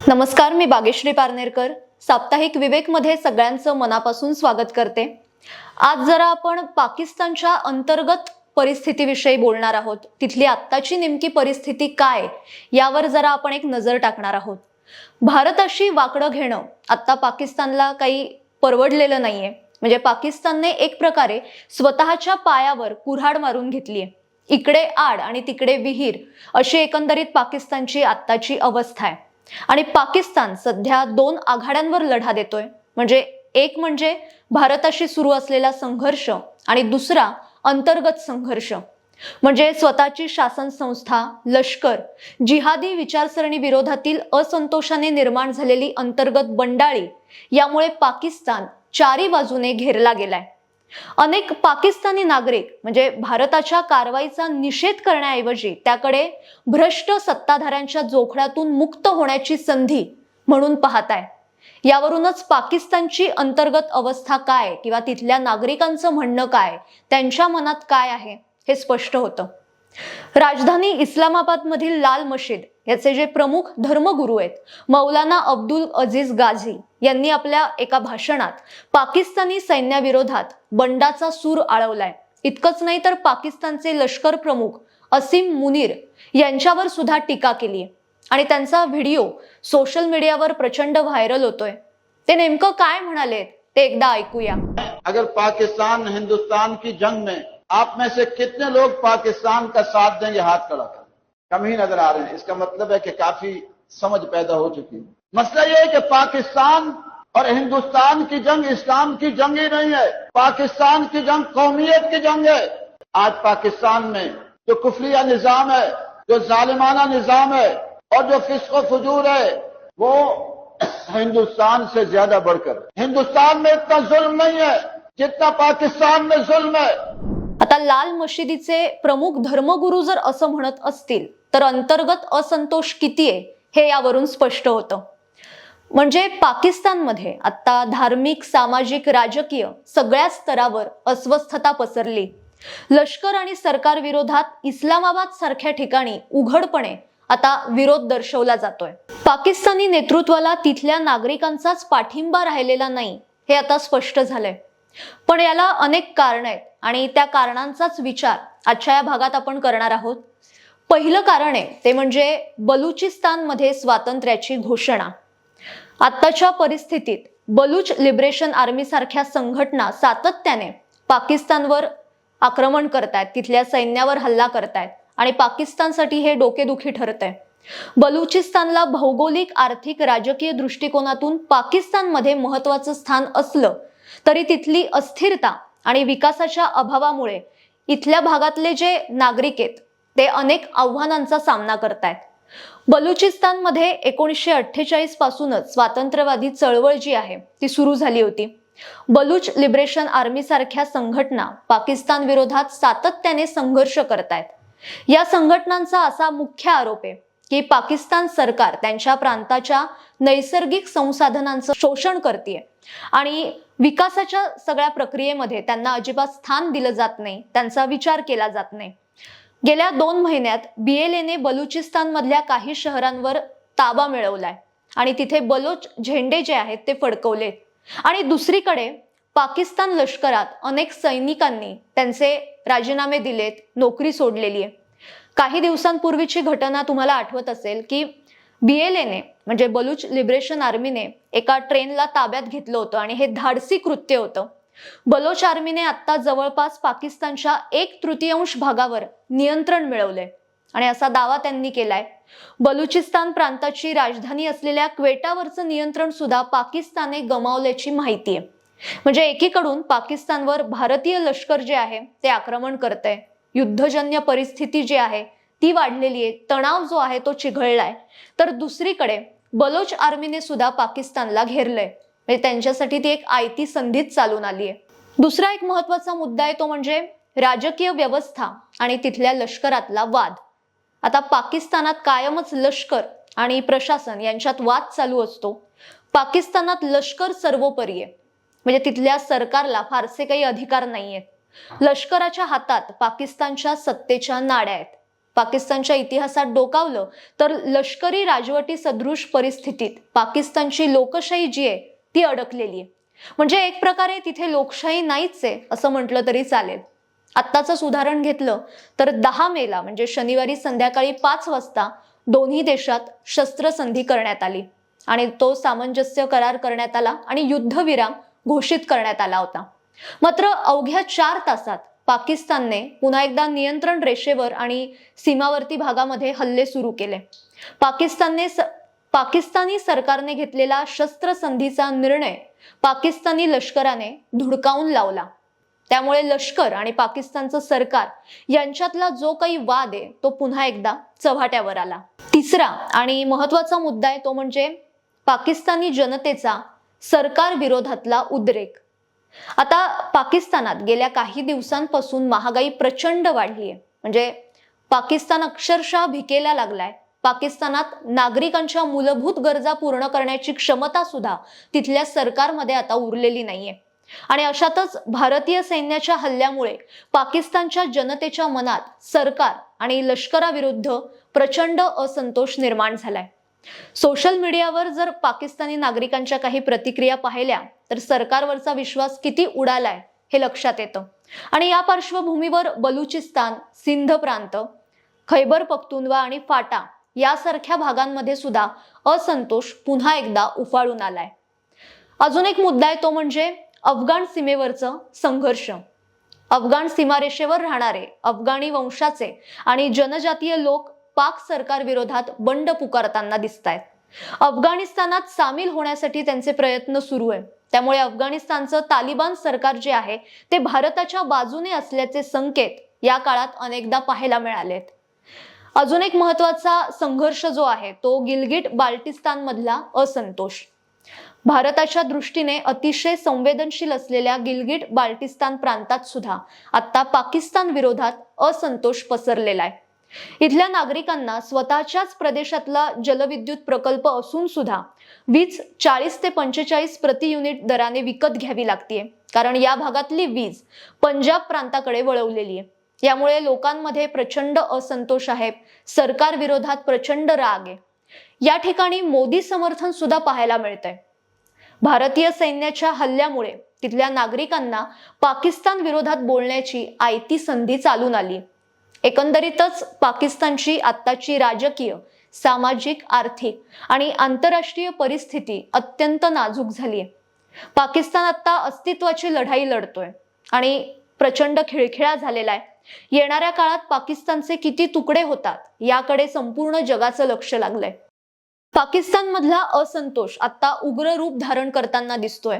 नमस्कार मी बागेश्री पारनेरकर. साप्ताहिक विवेकमध्ये सगळ्यांचं मनापासून स्वागत करते. आज जरा आपण पाकिस्तानच्या अंतर्गत परिस्थितीविषयी बोलणार आहोत. तिथली आत्ताची नेमकी परिस्थिती काय यावर जरा आपण एक नजर टाकणार आहोत. भारताशी वाकडं घेणं आत्ता पाकिस्तानला काही परवडलेलं नाहीये. म्हणजे पाकिस्तानने एक प्रकारे स्वतःच्या पायावर कुऱ्हाड मारून घेतलीये. इकडे आड आणि तिकडे विहीर अशी एकंदरीत पाकिस्तानची आत्ताची अवस्था आहे. आणि पाकिस्तान सध्या दोन आघाड्यांवर लढा देतोय. म्हणजे एक म्हणजे भारताशी सुरू असलेला संघर्ष आणि दुसरा अंतर्गत संघर्ष. म्हणजे स्वतःची शासन संस्था लष्कर जिहादी विचारसरणी विरोधातील असंतोषाने निर्माण झालेली अंतर्गत बंडाळी यामुळे पाकिस्तान चारी बाजूने घेरला गेलाय. अनेक पाकिस्तानी नागरिक म्हणजे भारताच्या कारवाईचा निषेध करण्याऐवजी त्याकडे भ्रष्ट सत्ताधाऱ्यांच्या जोखड्यातून मुक्त होण्याची संधी म्हणून पाहताय. यावरूनच पाकिस्तानची अंतर्गत अवस्था काय किंवा तिथल्या नागरिकांचं म्हणणं काय त्यांच्या मनात काय आहे हे स्पष्ट होतं. राजधानी इस्लामाबाद मधील लाल मशीद याचे जे प्रमुख धर्मगुरू आहेत मौलाना अब्दुल अजीज गाझी यांनी आपल्या एका भाषणात पाकिस्तानी सैन्याविरोधात बंडाचा सूर आळवलाय. इतकंच नाही तर पाकिस्तानचे लष्कर प्रमुख असीम मुनीर यांच्यावर सुद्धा टीका केली आणि त्यांचा व्हिडिओ सोशल मीडियावर प्रचंड व्हायरल होतोय. ते नेमकं काय म्हणाले ते एकदा ऐकूया. अगर पाकिस्तान हिंदुस्तान की जंग में आप में से कितने लोग पाकिस्तान का साथ देंगे हाथ खड़ा कर कम ही नजर आ रहे हैं इसका मतलब है कि काफी समझ पैदा हो चुकी है मसला ये है कि पाकिस्तान और हिंदुस्तान की जंग इस्लाम की जंग ही नहीं है पाकिस्तान की जंग कौमियत की जंग है आज पाकिस्तान में जो कुफरिया निजाम है जो जालिमाना निजाम है और जो फिस्को फजूर है वो हिंदुस्तान से ज्यादा बढ़कर हिंदुस्तान में इतना जुल्म नहीं है जितना पाकिस्तान में जुल्म है आता लाल मशिदीचे प्रमुख धर्मगुरू जर असं म्हणत असतील तर अंतर्गत असंतोष किती आहे हे यावरून स्पष्ट होतं. म्हणजे पाकिस्तानमध्ये आता धार्मिक सामाजिक राजकीय सगळ्या स्तरावर अस्वस्थता पसरली. लष्कर आणि सरकार विरोधात इस्लामाबाद सारख्या ठिकाणी उघडपणे आता विरोध दर्शवला जातोय. पाकिस्तानी नेतृत्वाला तिथल्या नागरिकांचाच पाठिंबा राहिलेला नाही हे आता स्पष्ट झालंय. पण याला अनेक कारण आहेत आणि त्या कारणांचाच विचार आजच्या या भागात आपण करणार आहोत. पहिलं कारण आहे ते म्हणजे बलुचिस्तानमध्ये स्वातंत्र्याची घोषणा. आत्ताच्या परिस्थितीत बलूच लिबरेशन आर्मी सारख्या संघटना सातत्याने पाकिस्तानवर आक्रमण करतायत तिथल्या सैन्यावर हल्ला करतायत आणि पाकिस्तानसाठी हे डोकेदुखी ठरत आहे बलुचिस्तानला भौगोलिक आर्थिक राजकीय दृष्टिकोनातून पाकिस्तानमध्ये महत्वाचं स्थान असलं तरी तिथली अस्थिरता आणि विकासाच्या अभावामुळे इथल्या भागातले जे नागरिक आहेत ते अनेक आव्हानांचा सामना करतायत. बलुचिस्तानमध्ये एकोणीसशे अठ्ठेचाळीस पासूनच स्वातंत्र्यवादी चळवळ जी आहे ती सुरू झाली होती. बलूच लिबरेशन आर्मी सारख्या संघटना पाकिस्तान विरोधात सातत्याने संघर्ष करतायत. या संघटनांचा असा मुख्य आरोप आहे की पाकिस्तान सरकार त्यांच्या प्रांताच्या नैसर्गिक संसाधनांचं शोषण करते आणि विकासाच्या सगळ्या प्रक्रियेमध्ये त्यांना अजिबात स्थान दिलं जात नाही त्यांचा विचार केला जात नाही. गेल्या दोन महिन्यात बी एल एने बलुचिस्तानमधल्या काही शहरांवर ताबा मिळवलाय आणि तिथे बलोच झेंडे जे आहेत ते फडकवले आणि दुसरीकडे पाकिस्तान लष्करात अनेक सैनिकांनी त्यांचे राजीनामे दिलेत नोकरी सोडलेली आहे काही दिवसांपूर्वीची घटना तुम्हाला आठवत असेल की बीएलएने म्हणजे बलूच लिबरेशन आर्मीने एका ट्रेनला ताब्यात घेतलं होतं आणि हे धाडसी कृत्य होतं. बलोच आर्मीने आता जवळपास पाकिस्तानच्या एक तृतीयांश भागावर नियंत्रण मिळवलंय. आणि असा दावा त्यांनी केलाय. बलुचिस्तान प्रांताची राजधानी असलेल्या क्वेटावरचं नियंत्रण सुद्धा पाकिस्तानने गमावल्याची माहिती आहे. म्हणजे एकीकडून पाकिस्तानवर भारतीय लष्कर जे आहे ते आक्रमण करतंय. युद्धजन्य परिस्थिती जी आहे ती वाढलेली आहे. तणाव जो आहे तो चिघळलाय. तर दुसरीकडे बलोच आर्मीने सुद्धा पाकिस्तानला घेरलंय. म्हणजे त्यांच्यासाठी ती एक आयती संधीच चालून आली आहे. दुसरा एक महत्त्वाचा मुद्दा आहे तो म्हणजे राजकीय व्यवस्था आणि तिथल्या लष्करातला वाद. आता पाकिस्तानात कायमच लष्कर आणि प्रशासन यांच्यात वाद चालू असतो. पाकिस्तानात लष्कर सर्वोपरी आहे. म्हणजे तिथल्या सरकारला फारसे काही अधिकार नाहीयेत. लष्कराच्या हातात पाकिस्तानच्या सत्तेच्या नाड्या आहेत पाकिस्तानच्या इतिहासात डोकावलं तर लष्करी राजवटी सदृश परिस्थितीत पाकिस्तानची लोकशाही जी आहे ती अडकलेली आहे. म्हणजे एक प्रकारे तिथे लोकशाही नाहीच आहे असं म्हटलं तरी चालेल. आत्ताचंच उदाहरण घेतलं तर दहा मेला म्हणजे शनिवारी संध्याकाळी पाच वाजता दोन्ही देशात शस्त्रसंधी करण्यात आली. आणि तो सामंजस्य करार करण्यात आला आणि युद्धविराम घोषित करण्यात आला होता. मात्र अवघ्या चार तासात पाकिस्तानने पुन्हा एकदा नियंत्रण रेषेवर आणि सीमावर्ती भागामध्ये हल्ले सुरू केले. पाकिस्तानने स- पाकिस्तानी सरकारने घेतलेला शस्त्रसंधीचा निर्णय पाकिस्तानी लष्कराने धुडकावून लावला. त्यामुळे लष्कर आणि पाकिस्तानचं सरकार यांच्यातला जो काही वाद आहे तो पुन्हा एकदा चव्हाट्यावर आला. तिसरा आणि महत्त्वाचा मुद्दा आहे तो म्हणजे पाकिस्तानी जनतेचा सरकार विरोधातला उद्रेक. आता पाकिस्तानात गेल्या काही दिवसांपासून महागाई प्रचंड वाढली आहे म्हणजे पाकिस्तान अक्षरशः भिकेला लागलाय. पाकिस्तानात नागरिकांच्या मूलभूत गरजा पूर्ण करण्याची क्षमता सुद्धा तिथल्या सरकारमध्ये आता उरलेली नाहीये. आणि अशातच भारतीय सैन्याच्या हल्ल्यामुळे पाकिस्तानच्या जनतेच्या मनात सरकार आणि लष्कराविरुद्ध प्रचंड असंतोष निर्माण झालाय. सोशल मीडियावर जर पाकिस्तानी नागरिकांच्या काही प्रतिक्रिया पाहिल्या तर सरकारवरचा विश्वास किती उडालाय हे लक्षात येतं. आणि या पार्श्वभूमीवर बलुचिस्तान सिंध प्रांत खैबर पख्तुनवा आणि फाटा यासारख्या भागांमध्ये सुद्धा असंतोष पुन्हा एकदा उफाळून आलाय. अजून एक मुद्दा आहे तो म्हणजे अफगाण सीमेवरचं संघर्ष. अफगाण सीमारेषेवर राहणारे अफगाणी वंशाचे आणि जनजातीय लोक पाक सरकार विरोधात बंड पुकारताना दिसत आहेत अफगाणिस्तानात सामील होण्यासाठी त्यांचे प्रयत्न सुरू आहे. त्यामुळे अफगाणिस्तानचं तालिबान सरकार जे आहे ते भारताच्या बाजूने असल्याचे संकेत या काळात अनेकदा पाहायला मिळालेत अजून एक महत्त्वाचा संघर्ष जो आहे तो गिलगिट बाल्टिस्तान मधला असंतोष. भारताच्या दृष्टीने अतिशय संवेदनशील असलेल्या गिलगिट बाल्टिस्तान प्रांतात सुद्धा आता पाकिस्तान विरोधात असंतोष पसरलेला आहे. इथल्या नागरिकांना स्वतःच्याच प्रदेशातला जलविद्युत प्रकल्प असून सुद्धा वीज चाळीस ते पंचेचाळीस प्रति युनिट दराने विकत घ्यावी लागते कारण या भागातली वीज पंजाब प्रांताकडे वळवलेली आहे. यामुळे लोकांमध्ये प्रचंड असंतोष आहे. सरकार विरोधात प्रचंड राग आहे. या ठिकाणी मोदी समर्थन सुद्धा पाहायला मिळतंय. भारतीय सैन्याच्या हल्ल्यामुळे तिथल्या नागरिकांना पाकिस्तान विरोधात बोलण्याची आयती संधी चालून आली. एकंदरीतच पाकिस्तानची आत्ताची राजकीय सामाजिक आर्थिक आणि आंतरराष्ट्रीय परिस्थिती अत्यंत नाजूक झाली आहे. पाकिस्तान आता अस्तित्वाची लढाई लढतोय आणि प्रचंड खिळखिळा झालेला आहे. येणाऱ्या काळात पाकिस्तानचे किती तुकडे होतात याकडे संपूर्ण जगाचं लक्ष लागलंय. पाकिस्तानमधला असंतोष आता उग्र रूप धारण करताना दिसतोय.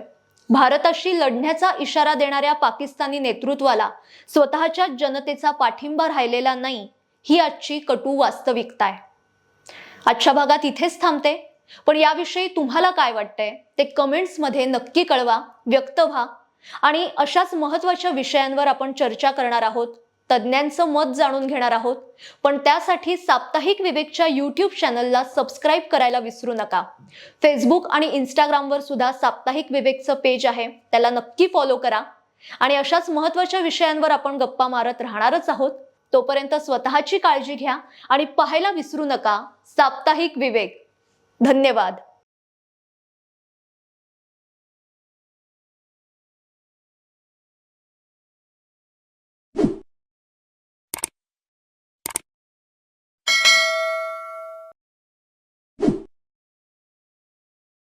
भारताशी लढण्याचा इशारा देणाऱ्या पाकिस्तानी नेतृत्वाला स्वतःच्या जनतेचा पाठिंबा राहिलेला नाही ही आजची कटू वास्तविकता आहे. आजच्या भागात इथेच थांबते पण याविषयी तुम्हाला काय वाटतंय ते कमेंट्समध्ये नक्की कळवा व्यक्त व्हा आणि अशाच महत्त्वाच्या विषयांवर आपण चर्चा करणार आहोत. तज्ज्ञांचं मत जाणून घेणार आहोत. पण त्यासाठी साप्ताहिक विवेकच्या यूट्यूब चॅनलला सबस्क्राईब करायला विसरू नका. फेसबुक आणि इन्स्टाग्रामवर सुद्धा साप्ताहिक विवेकचं पेज आहे. त्याला नक्की फॉलो करा. आणि अशाच महत्त्वाच्या विषयांवर आपण गप्पा मारत राहणारच आहोत. तोपर्यंत स्वतःची काळजी घ्या आणि पाहायला विसरू नका. साप्ताहिक विवेक. धन्यवाद.